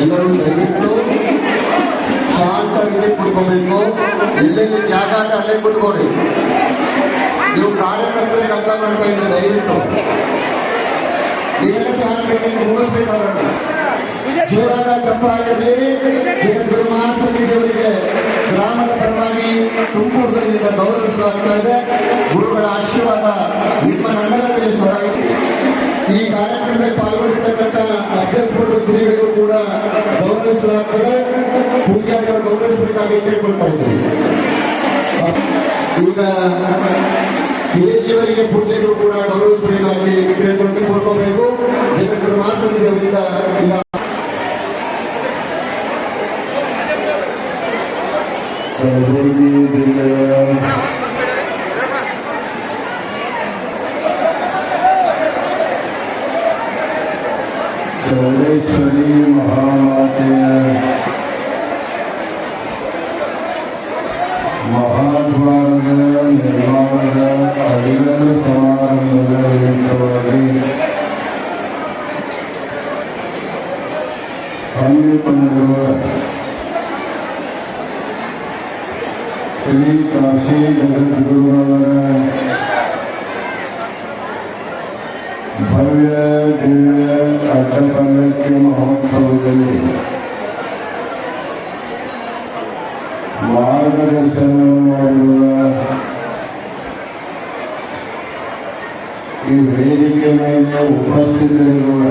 ಎಲ್ಲರೂ ದಯವಿಟ್ಟು ಶಾಂತವಾಗಿ ಕುತ್ಕೋಬೇಕು ಎಲ್ಲೆಲ್ಲಿ ಜಾಗ ಆದ ಅಲ್ಲೇ ಕುಟ್ಕೋರಿ ನೀವು ಕಾರ್ಯಕರ್ತರಿಗೆ ಅರ್ಥ ಮಾಡ್ತಾ ಇದ್ರೆ ದಯವಿಟ್ಟು. ನೀವೆಲ್ಲ ಶಾಂತವಾಗಿ ಮುಗಿಸ್ಬೇಕು ಅವರನ್ನ ಜೋರಾದ ಜಗದ್ಗುರು ಮಹಾಸತಿ ದೇವರಿಗೆ ಗ್ರಾಮದ ಪರವಾಗಿ ತುಮಕೂರಿನಿಂದ ಗೌರವಿಸಲಾಗ್ತಾ ಇದೆ. ಗುರುಗಳ ಆಶೀರ್ವಾದ ನಿಮ್ಮ ನಮ್ಮೆಲ್ಲ ಇರಲಿ. ಈ ಕಾರ್ಯಕ್ರಮದಲ್ಲಿ ಪಾಲ್ಗೊಂಡಿರ್ತಕ್ಕಂಥ ಅಫ್ಜಲ್ಪುರದ ಶ್ರೀಗಳಿಗೂ ಕೂಡ ಗೌರವಿಸಲಾಗ್ತದೆ. ಪೂಜಾರಿಯವರು ಗೌರವಿಸಬೇಕಾಗಿ ಕೇಳ್ಕೊಳ್ತಾ ಇದ್ದೀವಿ ಈಗ ಹಿರಿಯವರಿಗೆ ಪೂಜೆಗೂ ಕೂಡ ಗೌರವಿಸಬೇಕಾಗಿ ಕೇಳ್ಕೊಳ್ತಾ ಕೊಡ್ಕೋಬೇಕು ಮಹಾಸತಿ ದೇವರಿಂದ ಚೌಡೇಶ್ವರಿ ಮಹಾಮಾತೆಯ ಭವ್ಯ ದಿವ್ಯ ಅಡ್ಡಪಲ್ಲಕ್ಕಿ ಮಹೋತ್ಸವದಲ್ಲಿ ಮಾರ್ಗದರ್ಶನ ಮಾಡಿರುವ ಈ ವೇದಿಕೆ ಮೇಲೆ ಉಪಸ್ಥಿತರಿರುವ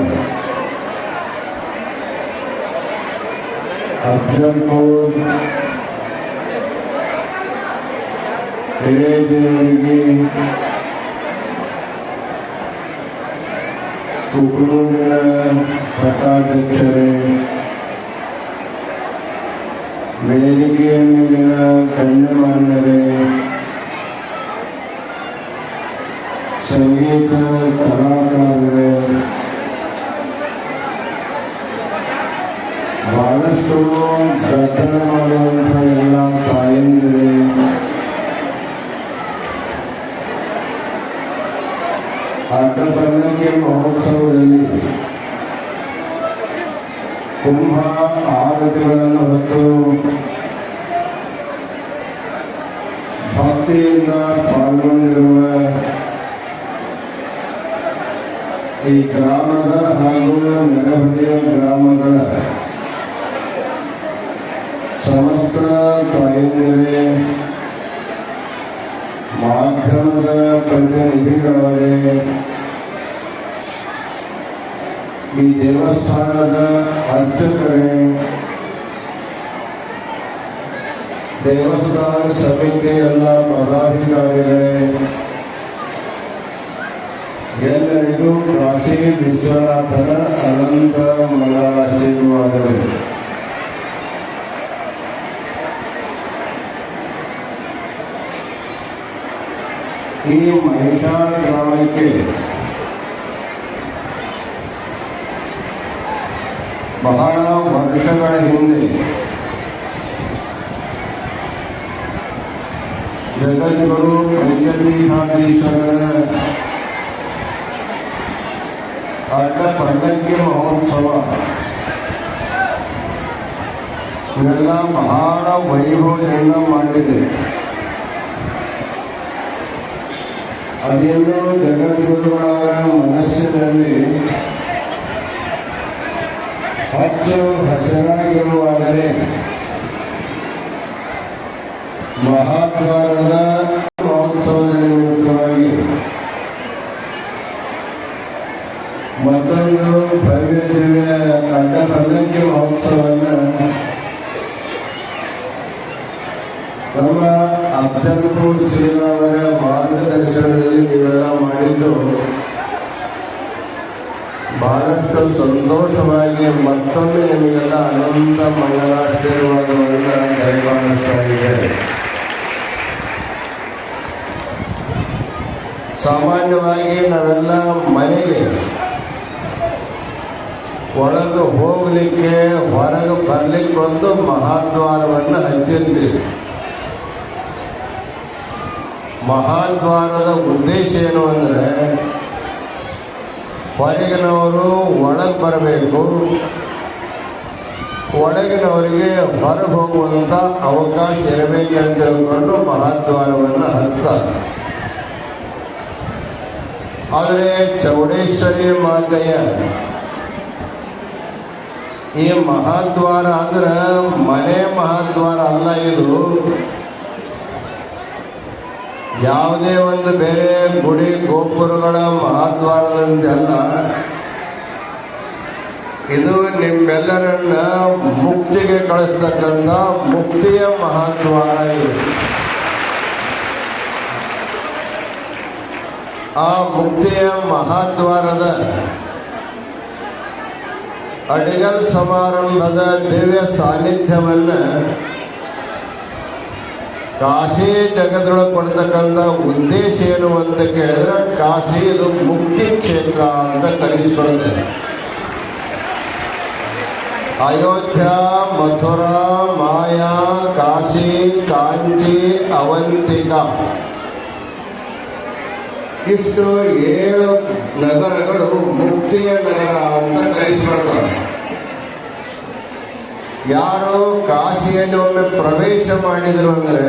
ಅಫ್ಜಲ್ಪುರ್ ಹಿರಿಯರಿಗೆ ಕುಕನೂರಿನ ಪಟ್ಟಾಧ್ಯಕ್ಷರೇ ವೇದಿಕೆಯ ಮೇಲಿನ ಗಣ್ಯಮಾನ್ಯರೇ ಸಂಗೀತ ಕಲಾಕಾರರೇ ಬಹಳಷ್ಟು ದರ್ಶನ ಮಾಡುವಂಥ ಅಡ್ಡಪಲ್ಲಕ್ಕಿ ಮಹೋತ್ಸವದಲ್ಲಿ ಕುಂಭ ಆರೋಗ್ಯಗಳನ್ನು ಹೊತ್ತು ಭಕ್ತಿಯಿಂದ ಪಾಲ್ಗೊಂಡಿರುವ ಈ ಗ್ರಾಮದ ಹಾಗೂ ನೆಲಬದಿಯ ಗ್ರಾಮಗಳ ಸಮಸ್ತ ತಾಯಂದಿರೇ, ಮಾಧ್ಯಮದ ಪ್ರತಿನಿಧಿಗಳವರೇ ಈ ದೇವಸ್ಥಾನದ ಅರ್ಚಕರೇ, ದೇವಸ್ಥಾನ ಸಮಿತಿ ಎಲ್ಲ ಪದಾಧಿಕಾರಿಗಳೇ, ಎಲ್ಲರಿಗೂ ಕಾಶಿ ವಿಶ್ವನಾಥನ ಅನಂತ ಮಂಗಳಾಶೀರ್ವಾದಗಳು. ಈ ಮಹಿಷಾ ಗ್ರಾಮಕ್ಕೆ ಬಹಳ ವರ್ಷಗಳ ಹಿಂದೆ ಜಗದ್ಗುರು ಪಂಚಪೀಠಾಧೀಶ್ವರರ ಅಡ್ಡ ಪಲ್ಲಕ್ಕಿ ಮಹೋತ್ಸವ ಇವೆಲ್ಲ ಬಹಳ ವೈಭವದಿಂದ ಮಾಡಿದೆ ಅದೇನು ಜಗದ್ಗುರುಗಳ ಮನಸ್ಸಿನಲ್ಲಿ ಹಚ್ಚು ಹಸಿರಾಗಿರುವಾಗಲೇ ಮಹಾದ್ವಾರದ ಮಹೋತ್ಸವದ ಮತ್ತೊಂದು ಭವ್ಯ ದಿವ್ಯ ಅಡ್ಡ ಪಲ್ಲಕ್ಕಿ ಮಹೋತ್ಸವವನ್ನು ನಮ್ಮ ಅಬ್ದಲ್ಪುರ್ ಶ್ರೀರಾಮರ ಮಾರ್ಗದರ್ಶನದಲ್ಲಿ ನೀವೆಲ್ಲ ಮಾಡಿದ್ದು ಬಹಳಷ್ಟು ಸಂತೋಷವಾಗಿ ಮತ್ತೊಮ್ಮೆ ನಿಮಗೆಲ್ಲ ಅನಂತ ಮಂಗಲಾಶೀರ್ವಾದವನ್ನು ದಯಪಾಲಿಸ್ತಾ ಇದ್ದೇನೆ. ಸಾಮಾನ್ಯವಾಗಿ ನಾವೆಲ್ಲ ಮನೆಗೆ ಒಳಗೆ ಹೋಗಲಿಕ್ಕೆ, ಹೊರಗೆ ಬರಲಿಕ್ಕೆ ಒಂದು ಮಹಾದ್ವಾರವನ್ನು ಹಚ್ಚಿರ್ತೀವಿ. ಮಹಾದ್ವಾರದ ಉದ್ದೇಶ ಏನು ಅಂದರೆ ಹೊರಗಿನವರು ಒಳಗೆ ಬರಬೇಕು. ಒಳಗಿನವರಿಗೆ ಹೊರಗೆ ಹೋಗುವಂಥ ಅವಕಾಶ ಇರಬೇಕಂತ ತಿಳ್ಕೊಂಡು ಮಹಾದ್ವಾರವನ್ನು ಹಚ್ತಾರೆ ಆದರೆ ಚೌಡೇಶ್ವರಿ ಮಾತೆಯ ಈ ಮಹಾದ್ವಾರ ಅಂದ್ರೆ ಮನೆ ಮಹಾದ್ವಾರ ಅಲ್ಲ ಇದು. ಯಾವುದೇ ಒಂದು ಬೇರೆ ಗುಡಿ ಗೋಪುರಗಳ ಮಹಾದ್ವಾರದಂತೆಲ್ಲ ಇದು ನಿಮ್ಮೆಲ್ಲರನ್ನ ಮುಕ್ತಿಗೆ ಕಳಿಸ್ತಕ್ಕಂಥ ಮುಕ್ತಿಯ ಮಹಾದ್ವಾರ ಇದು. ಆ ಮುಕ್ತಿಯ ಮಹಾದ್ವಾರದ ಅಡಿಗಲ್ ಸಮಾರಂಭದ ದಿವ್ಯ ಸಾನ್ನಿಧ್ಯವನ್ನ ಕಾಶಿ ಜಗದೊಳಗೆ ಕೊಡ್ತಕ್ಕಂಥ ಉದ್ದೇಶ ಏನು ಅಂತ ಕೇಳಿದ್ರೆ ಕಾಶಿ ಇದು ಮುಕ್ತಿ ಕ್ಷೇತ್ರ ಅಂತ ಕರೆಸಿಕೊಳ್ಳುತ್ತೆ ಅಯೋಧ್ಯ, ಮಥುರಾ, ಮಾಯಾ, ಕಾಶಿ, ಕಾಂಚಿ, ಅವಂತಿಕಾ. ಇಷ್ಟು ಏಳು ನಗರಗಳು ಮುಕ್ತಿಯ ನಗರ ಅಂತ ಕರೆಸಿಕೊಳ್ತಾರೆ ಯಾರು ಕಾಶಿಯಲ್ಲಿ ಒಮ್ಮೆ ಪ್ರವೇಶ ಮಾಡಿದರು ಅಂದ್ರೆ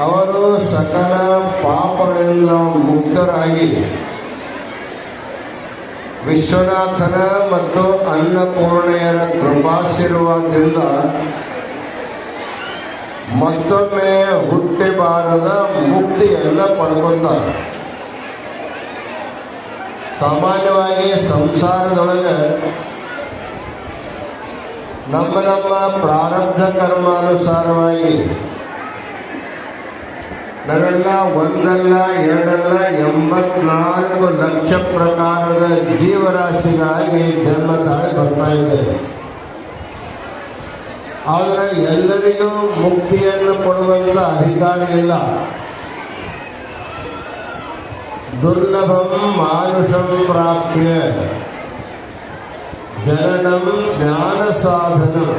ಅವರು ಸಕಲ ಪಾಪಗಳಿಂದ ಮುಕ್ತರಾಗಿ ವಿಶ್ವನಾಥನ ಮತ್ತು ಅನ್ನಪೂರ್ಣೆಯರ ಕೃಪಾಶೀರ್ವಾದದಿಂದ ಮತ್ತೊಮ್ಮೆ ಹುಟ್ಟಿಬಾರದ ಮುಕ್ತಿಯನ್ನು ಪಡ್ಕೊಂತಾರೆ ಸಾಮಾನ್ಯವಾಗಿ ಸಂಸಾರದೊಳಗೆ ನಮ್ಮ ನಮ್ಮ ಪ್ರಾರಬ್ಧ ಕರ್ಮಾನುಸಾರವಾಗಿ ನಾವೆಲ್ಲ ಒಂದಲ್ಲ, ಎರಡಲ್ಲ, ಎಂಬತ್ನಾಲ್ಕು ಲಕ್ಷ ಪ್ರಕಾರದ ಜೀವರಾಶಿಗಳಾಗಿ ಜನ್ಮ ತಾಳಿ ಬರ್ತಾ ಇದ್ದೇವೆ. ಆದರೆ ಎಲ್ಲರಿಗೂ ಮುಕ್ತಿಯನ್ನು ಕೊಡುವಂಥ ಅಧಿಕಾರ ಇಲ್ಲ. ದುರ್ಲಭಂ ಮಾನುಷಂ ಪ್ರಾಪ್ಯ ಜನನಂ ಜ್ಞಾನ ಸಾಧನಂ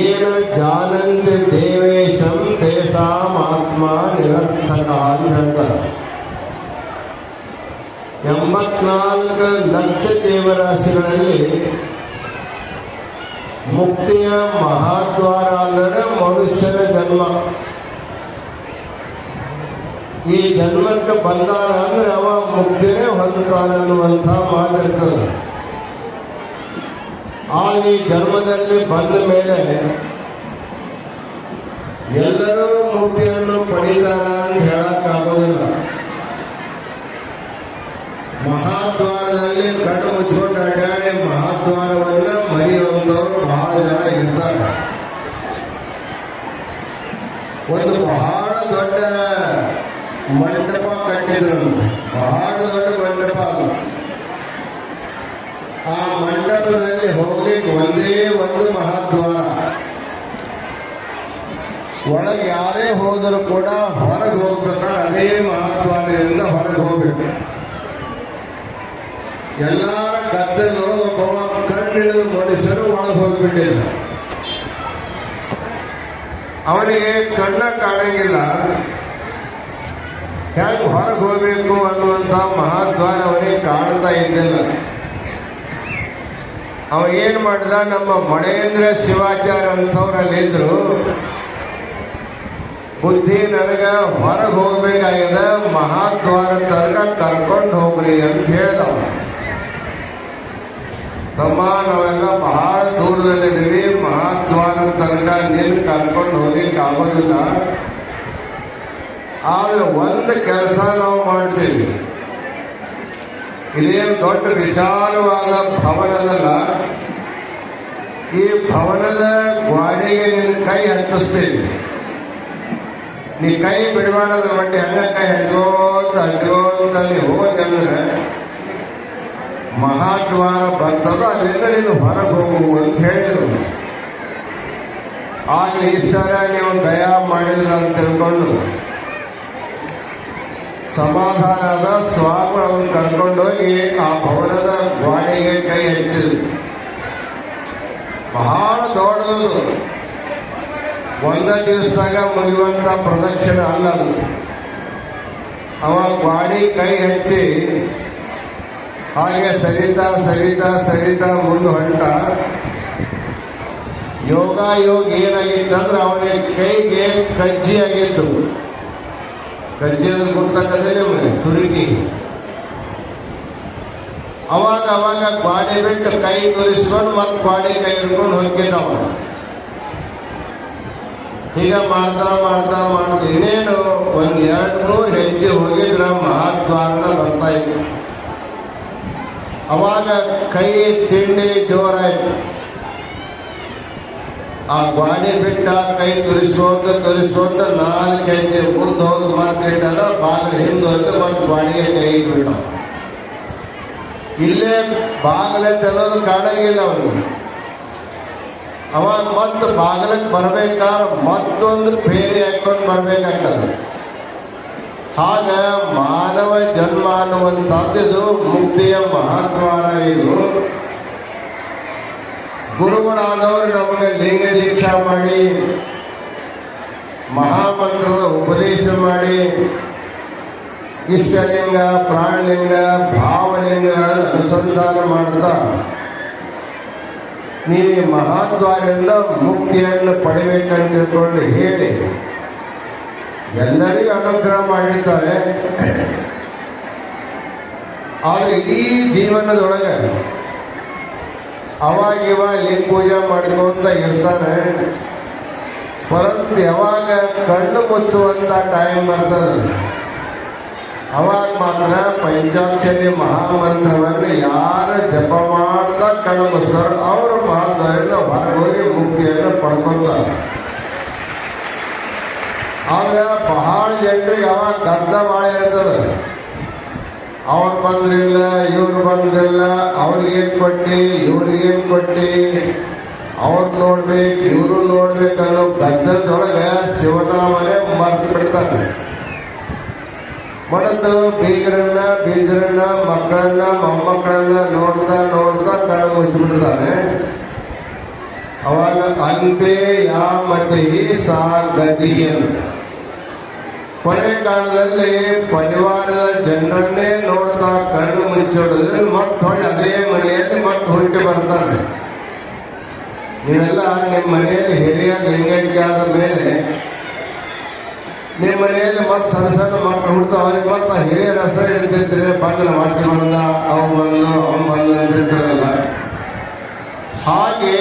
ಏನ ಜಾನಂದ ದೇವೇಶಂ ತೇಷಾಂ ಆತ್ಮ ನಿರರ್ಥಕ ಅಂತ ಹೇಳ್ತಾರೆ ಎಂಬತ್ನಾಲ್ಕು ಲಕ್ಷ ದೇವರಾಶಿಗಳಲ್ಲಿ ಮುಕ್ತಿಯ ಮಹಾದ್ವಾರ ಅಂದರೆ ಮನುಷ್ಯನ ಜನ್ಮ. ಈ ಜನ್ಮಕ್ಕೆ ಬಂದಾನ ಅಂದ್ರೆ ಅವ ಮುಕ್ತಿನೇ ಹೊಂದುತ್ತಾನೆ ಅನ್ನುವಂಥ ಮಾತಿರ್ತದೆ. ಆ ಈ ಜನ್ಮದಲ್ಲಿ ಬಂದ ಮೇಲೆ ಎಲ್ಲರೂ ಮುಕ್ತಿಯನ್ನು ಪಡೀತಾರ ಅಂತ ಹೇಳಕ್ಕಾಗೋದಿಲ್ಲ ಮಹಾದ್ವಾರದಲ್ಲಿ ಕಣ್ಣು ಮುಚ್ಕೊಂಡು ಅಡ್ಡಾಡಿ ಮಹಾದ್ವಾರವನ್ನು ಮರೆಯುವಂಥವ್ರು ಬಹಳ ಜನ ಇರ್ತಾರೆ. ಒಂದು ಬಹಳ ದೊಡ್ಡ ಮಂಟಪ ಕಟ್ಟಿದ್ರು ಬಹಳ ದೊಡ್ಡ ಮಂಟಪ ಅದು ಆ ಮಂಟಪದಲ್ಲಿ ಹೋಗ್ಲಿಕ್ಕೆ ಒಂದೇ ಒಂದು ಮಹಾದ್ವಾರ. ಒಳಗೆ ಯಾರೇ ಹೋದರೂ ಕೂಡ ಹೊರಗೆ ಹೋಗ್ಬೇಕಾದ್ರೆ ಅದೇ ಮಹಾದ್ವಾರದಿಂದ ಹೊರಗೆ ಹೋಗ್ಬೇಕು. ಎಲ್ಲರ ಗದ್ದಲದೊಳಗೆ ಒಬ್ಬ ಕಣ್ಣಿಡಿದ ಮನುಷ್ಯರು ಒಳಗೆ ಹೋಗ್ಬಿಟ್ಟಿಲ್ಲ ಅವನಿಗೆ ಕಣ್ಣ ಕಾಣಂಗಿಲ್ಲ. ಹೆಂಗ್ ಹೊರಗೆ ಹೋಗ್ಬೇಕು ಅನ್ನುವಂಥ ಮಹಾದ್ವಾರ ಅವನಿಗೆ ಕಾಣ್ತಾ ಇದ್ದಿಲ್ಲ. ಅವ ಏನ್ ಮಾಡಿದ? ನಮ್ಮ ಮಣೇಂದ್ರ ಶಿವಾಚಾರ ಅಂತವ್ರಲ್ಲಿ ಇದ್ರು ಬುದ್ಧಿ ನನಗ ಹೊರಗೆ ಹೋಗ್ಬೇಕಾಗ್ಯದ ಮಹಾದ್ವಾರ ತನಕ ಕರ್ಕೊಂಡು ಹೋಗ್ರಿ ಅಂತ ಹೇಳ್ದ. ತಮ್ಮ, ನಾವೆಲ್ಲ ಬಹಳ ದೂರದಲ್ಲಿದ್ದೀವಿ ಮಹಾದ್ವಾರ ತನಕ ನೀನು ಕರ್ಕೊಂಡು ಹೋಗ್ಲಿಕ್ಕೆ ಆಗೋದಿಲ್ಲ. ಆದ್ರೆ ಒಂದು ಕೆಲಸ ನಾವು ಮಾಡ್ತೀವಿ. ಇದೇನು ದೊಡ್ಡ ವಿಶಾಲವಾದ ಭವನದಲ್ಲ? ಈ ಭವನದ ಗೋಡೆಗೆ ನಿನ್ನ ಕೈ ಹಚ್ಚಿಸ್ತೀವಿ ನೀ ಕೈ ಬಿಡಬಾರ್ದ್ರ ಮಟ್ಟಿ ಹಂಗ ಕೈ ಹಂಗೋತ ಹಂಗೋತ ನೀ ಹೋದೆ ಅಂದ್ರೆ ಮಹಾದ್ವಾರ ಬರ್ತದ ಅಲ್ಲಿಂದ ನೀನು ಹೊರಗೆ ಹೋಗು ಅಂತ ಹೇಳಿದರು. ಆಗಲಿ ಇಷ್ಟರ ನೀವು ದಯಾ ಮಾಡಿದ್ರ ಅಂತ ತಿಳ್ಕೊಂಡು ಸಮಾಧಾನದ ಸ್ವಾಮಿ ಅವನ್ ಕರ್ಕೊಂಡೋಗಿ ಆ ಭವನದ ಗ್ವಾಡೆಗೆ ಕೈ ಹಚ್ಚಿದ್ರು. ಬಹಳ ದೊಡ್ಡದು. ಒಂದ ದಿವಸದಾಗ ಮುಗಿಯುವಂತ ಪ್ರದಕ್ಷಿಣೆ ಅಲ್ಲದು. ಅವ ಗ್ವಾಡಿ ಕೈ ಹಚ್ಚಿ, ಹಾಗೆ ಸರಿತಾ ಸರಿತಾ ಸರಿತಾ ಮುಂದೆ ಹೊಂಟ ಯೋಗ ಯೋಗ ಏನಾಗಿತ್ತಂದ್ರೆ ಅವನಿಗೆ ಕೈಗೆ ಕಜ್ಜಿ ಅಂದ್ರೆ ಗೊತ್ತಾಗದೆ ತುರುಕಿ ಅವಾಗ ಅವಾಗ ಗಾಡಿ ಬಿಟ್ಟು ಕೈ ತುರಿಸ್ಕೊಂಡು ಮತ್ತೆ ಗಾಡಿ ಕೈ ಹಿಡ್ಕೊಂಡು ಹೋಗಿದ್ದವ ಈಗ ಮಾಡ್ತಾ ಮಾಡ್ತಾ ಮಾಡ್ತಾ ಇನ್ನೇನು ಒಂದು ಎರಡು ಮೂರು ಹೆಜ್ಜೆ ಹೋಗಿದ್ರ ಮಹಾದ್ವಾರನ ಬರ್ತಾ ಇತ್ತು. ಅವಾಗ ಕೈ, ತಿಂಡಿ, ಜೋರಾಯ್ತು. ಆ ಗಾಡಿ ಬಿಟ್ಟ ಕೈ ತುರಿಸ್ಕೊಂತ ತುರಿಸ್ಕೊಂತ ನಾಲ್ಕು ಹೆಜ್ಜೆ ಮುಂದೆ ಹೋಗಿ ಮಾರ್ಕೆಟಲ್ಲ ಬಾಗಿಲು ಹಿಂದೆ ಹೋಗಿ ಮತ್ತೆ ಗಾಡಿಗೆ ಕೈ ಬಿಟ್ಟ. ಇಲ್ಲೇ ಬಾಗಿಲ ತನ್ನೋದು ಕಾಣಂಗಿಲ್ಲ ಅವನು ಅವಾಗ ಮತ್ತೆ ಬಾಗಿಲಕ್ಕೆ ಬರ್ಬೇಕಾದ್ರೆ ಮತ್ತೊಂದು ಬೇರೆ ಹಾಕೊಂಡು ಬರ್ಬೇಕಾಗ್ತದೆ. ಹಾಗ ಮಾನವ ಜನ್ಮ ಅನ್ನುವಂಥದ್ದು ಮುಕ್ತಿಯ ಮಹಾದ್ವಾರ ಇದು. ಗುರುಗಳಾದವರು ನಮಗೆ ಲಿಂಗ ದೀಕ್ಷಾ ಮಾಡಿ, ಮಹಾಮಂತ್ರದ ಉಪದೇಶ ಮಾಡಿ, ಇಷ್ಟಲಿಂಗ, ಪ್ರಾಣಲಿಂಗ, ಭಾವಲಿಂಗ ಅನುಸಂಧಾನ ಮಾಡ್ತಾ ನೀವು ಮಹಾದ್ವಾರದಿಂದ ಮುಕ್ತಿಯನ್ನು ಪಡಿಬೇಕಂತ ತಿಳ್ಕೊಂಡು ಹೇಳಿ ಎಲ್ಲರಿಗೂ ಅನುಗ್ರಹ ಮಾಡಿದ್ದಾರೆ ಆದರೆ ಇಡೀ ಜೀವನದೊಳಗೆ ಅವಾಗ ಇವಾಗ ಲಿಂಗ ಪೂಜೆ ಮಾಡ್ಕೊಂತ ಇರ್ತಾರೆ. ಪರಂತು ಯಾವಾಗ ಕಣ್ಣು ಮುಚ್ಚುವಂತ ಟೈಮ್ ಬರ್ತದೆ. ಅವಾಗ ಮಾತ್ರ ಪಂಚಾಕ್ಷರಿ ಮಹಾಮಂತ್ರವನ್ನು ಯಾರು ಜಪ ಮಾಡ್ತಾ ಕಣ್ಣು ಮುಚ್ತಾರೋ ಅವರು ಮಹಾದ್ವಾರಿಂದ ಹೊರಗೋಗಿ ಮುಕ್ತಿಯನ್ನು ಪಡ್ಕೊತಾರೆ. ಆದ್ರೆ ಬಹಳ ಜನರಿಗೆ ಅವಾಗ ಗದ್ದ ಬಾಳೆ ಇರ್ತದೆ. ಅವ್ರು ಬಂದ್ರಿಲ್ಲ ಇವ್ರು ಬಂದ್ರಿಲ್ಲ ಅವ್ರಿಗೇನು ಕೊಟ್ಟಿ ಇವ್ರಿಗೇನು ಕೊಟ್ಟಿ ಅವ್ರು ನೋಡ್ಬೇಕು ಇವರು ನೋಡ್ಬೇಕು ಅನ್ನೋ ಗದ್ದಲದೊಳಗೆ ಶಿವನಾಮನೆ ಮರ್ತು ಬಿಡ್ತಾರೆ ಮಡದು ಬೀಗರನ್ನ ಬೀಜರನ್ನ ಮಕ್ಕಳನ್ನ ಮೊಮ್ಮಕ್ಕಳನ್ನ ನೋಡ್ತಾ ನೋಡ್ತಾ ಕಣ್ಣು ಮುಚ್ಚಿಬಿಡ್ತಾರೆ ಅವಾಗ ಅಂತೆ ಯಾ ಮತಿ ಸಾ ಗದಿ ಅಂತ ಕೊನೆ ಕಾಲದಲ್ಲಿ ಪರಿವಾರದ ಜನರನ್ನೇ ನೋಡ್ತಾ ಕಣ್ಣು ಮುಚ್ಚೋಡಿದ್ರೆ ಮತ್ತೆ ಹೊಳ್ಳಿ ಅದೇ ಮನೆಯಲ್ಲಿ ಮತ್ತೆ ಹುಟ್ಟಿ ಬರ್ತಾರೆ. ನೀವೆಲ್ಲ ನಿಮ್ಮ ಮನೆಯಲ್ಲಿ ಹಿರಿಯ ಲಿಂಗೈಕ್ಯ ಆದ ಮೇಲೆ ನಿಮ್ಮ ಮನೆಯಲ್ಲಿ ಮತ್ತೆ ಸಣ್ಣ ಸಣ್ಣ ಮಕ್ಕಳು ಹುಡ್ತಾ ಅವ್ರಿಗೆ ಮತ್ತೆ ಹಿರಿಯರ ಹೆಸರು ಹಿಡಿದಿರ್ತೀರಿ ಬಂದ ಮಾತಿ ಬಂದ, ಅವು ಬಂದು, ಅವ್ ಬಂದು ಅಂತಿರ್ತಾರಲ್ಲ ಹಾಗೆ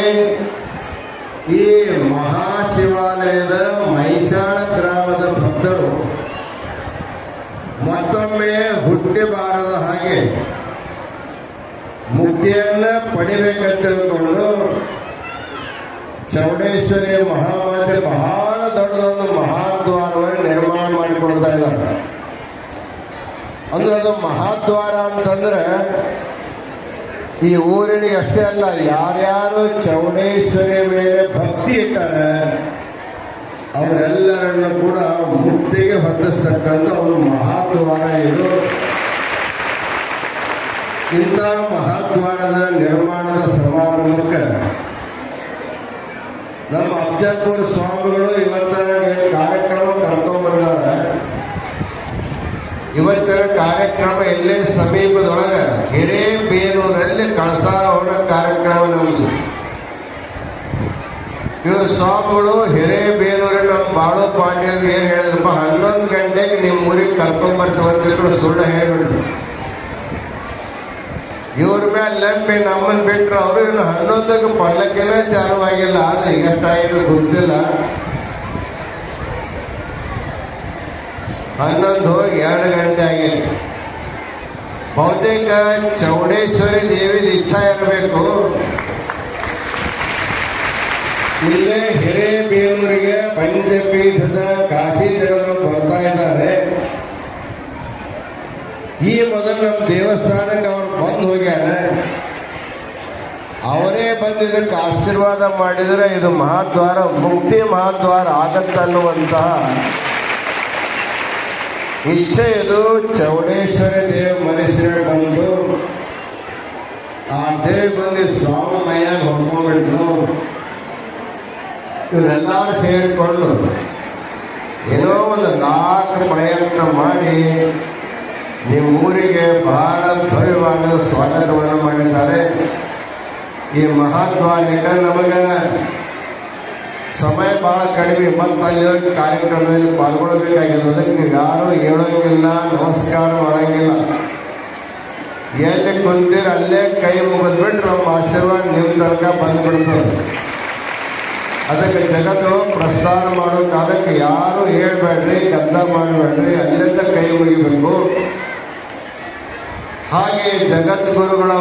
ಈ ಮಹಾಶಿವಾಲಯದ ಮೈಸಾಳ ಗ್ರಾಮದ ಮತ್ತೊಮ್ಮೆ ಹುಟ್ಟಿ ಬಾರದ ಹಾಗೆ ಮುಕ್ತಿಯನ್ನ ಪಡಿಬೇಕಂತ ತಿಳ್ಕೊಂಡು ಚೌಡೇಶ್ವರಿ ಮಹಾಮಾತೆ ಬಹಳ ದೊಡ್ಡದೊಂದು ಮಹಾದ್ವಾರವನ್ನು ನಿರ್ಮಾಣ ಮಾಡಿಕೊಳ್ತಾ ಇದ್ದಾರೆ. ಅಂದ್ರೆ ಅದು ಮಹಾದ್ವಾರ ಅಂತಂದ್ರೆ ಈ ಊರಿನಿಗೆ ಅಷ್ಟೇ ಅಲ್ಲ, ಯಾರ್ಯಾರು ಚೌಡೇಶ್ವರಿ ಮೇಲೆ ಭಕ್ತಿ ಇಟ್ಟಾರೆ ಅವರೆಲ್ಲರನ್ನು ಕೂಡ ಮುಕ್ತಿಗೆ ಹೊಂದಿಸ್ತಕ್ಕಂಥ ಒಂದು ಮಹಾದ್ವಾರ ಇದು. ಇಂಥ ಮಹಾದ್ವಾರದ ನಿರ್ಮಾಣದ ಸಮಾರಂಭಕ್ಕೆ ನಮ್ಮ ಅಬ್ಜಾಪುರ ಸ್ವಾಮಿಗಳು ಇವತ್ತ ಕಾರ್ಯಕ್ರಮ ಕರ್ಕೊಂಡ್ ಇವತ್ತ ಕಾರ್ಯಕ್ರಮ ಇಲ್ಲೇ ಸಮೀಪದೊಳಗೆ ಹಿರೇಬೇನೂರಲ್ಲಿ ಕಳಸಾರೋಹಣ ಕಾರ್ಯಕ್ರಮ ನಮ್ದು. ಇವರು ಸ್ವಾಮಿಗಳು ಹಿರೇಬೇನೂರಿನ ನಮ್ಮ ಬಾಳು ಪಾಂಡ್ಯಂಗ್ ಏನ್ ಹೇಳಿದ್ರಪ್ಪ? ಹನ್ನೊಂದು ಗಂಟೆಗೆ ನಿಮ್ಮ ಊರಿಗೆ ಕರ್ಕೊಂಡ್ ಬರ್ತೀವಿ ಸುಳ್ಳು ಹೇಳ್ಬಿಟ್ರು. ಇವ್ರ ಮೇಲೆ ನಂಬಿ ನಮ್ಮನ್ನ ಬಿಟ್ರು ಅವರು ಇನ್ನು ಹನ್ನೊಂದಕ್ಕೆ ಪಲ್ಲಕ್ಕಿನ ಚಾರವಾಗಿಲ್ಲ ಆದ್ರೆ ಟೈಮ್ ಗೊತ್ತಿಲ್ಲ. ಹನ್ನೊಂದು ಹೋಗಿ ಎರಡು ಗಂಟೆ ಆಗಿತ್ತು. ಬಹುತೇಕ ಚೌಡೇಶ್ವರಿ ದೇವಿದ ಇಚ್ಛಾ ಇರಬೇಕು. ಇಲ್ಲೇ ಹಿರೇಬೇನೂರಿಗೆ ಪಂಚಪೀಠದ ಕಾಶಿ ಜಗರು ಬರ್ತಾ ಇದ್ದಾರೆ. ಈ ಮೊದಲು ನಮ್ಮ ದೇವಸ್ಥಾನಕ್ಕೆ ಅವ್ರು ಬಂದು ಹೋಗ್ಯಾರ. ಅವರೇ ಬಂದು ಇದಕ್ಕೆ ಆಶೀರ್ವಾದ ಮಾಡಿದರೆ ಇದು ಮಹಾದ್ವಾರ, ಮುಕ್ತಿ ಮಹಾದ್ವಾರ ಆಗತ್ತನ್ನುವಂತಹ ಇಚ್ಛೆ ಇದು. ಚೌಡೇಶ್ವರಿ ದೇವ ಮನುಷ್ಯರು ಬಂದು ಆ ದೇವಿ ಬಂದು ಸ್ವಾಮಿ ಮೈಯಾಗ ಹೊಡ್ಕೊಂಡ್ಬಿಟ್ರು. ಇವರೆಲ್ಲರೂ ಸೇರಿಕೊಂಡು ಏನೋ ಒಂದು ನಾಲ್ಕು ಪ್ರಯತ್ನ ಮಾಡಿ ನಿಮ್ಮ ಊರಿಗೆ ಬಹಳ ಭವ್ಯವಾದ ಸ್ವಾಗತವನ್ನು ಮಾಡಿದ್ದಾರೆ. ಈ ಮಹಾದ್ವಾರಕ್ಕೆ ನಮಗೆ ಸಮಯ ಭಾಳ ಕಡಿಮೆ, ಮತ್ತು ಕಾರ್ಯಕ್ರಮದಲ್ಲಿ ಪಾಲ್ಗೊಳ್ಬೇಕಾಗಿರೋದಕ್ಕೆ ನೀವು ಯಾರೂ ಹೇಳೋಂಗಿಲ್ಲ, ನಮಸ್ಕಾರ ಮಾಡೋಂಗಿಲ್ಲ. ಎಲ್ಲಿ ಕುಂತೀರ ಅಲ್ಲೇ ಕೈ ಮುಗಿದ್ಬಿಟ್ರೆ ನಮ್ಮ ಆಶೀರ್ವಾದ ನಿಮ್ಮ ತನಕ ಬಂದ್ಬಿಡ್ತದೆ. ಅದಕ್ಕೆ ಜಗತ್ತು ಪ್ರಸ್ಥಾನ ಮಾಡೋ ಕಾಲಕ್ಕೆ ಯಾರು ಹೇಳ್ಬೇಡ್ರಿ ಗದ್ದ ಮಾಡಬೇಡ್ರಿ ಅಲ್ಲಿಂದ ಕೈ ಮುಗಿಬೇಕು. ಹಾಗೆ ಜಗದ್ಗುರುಗಳ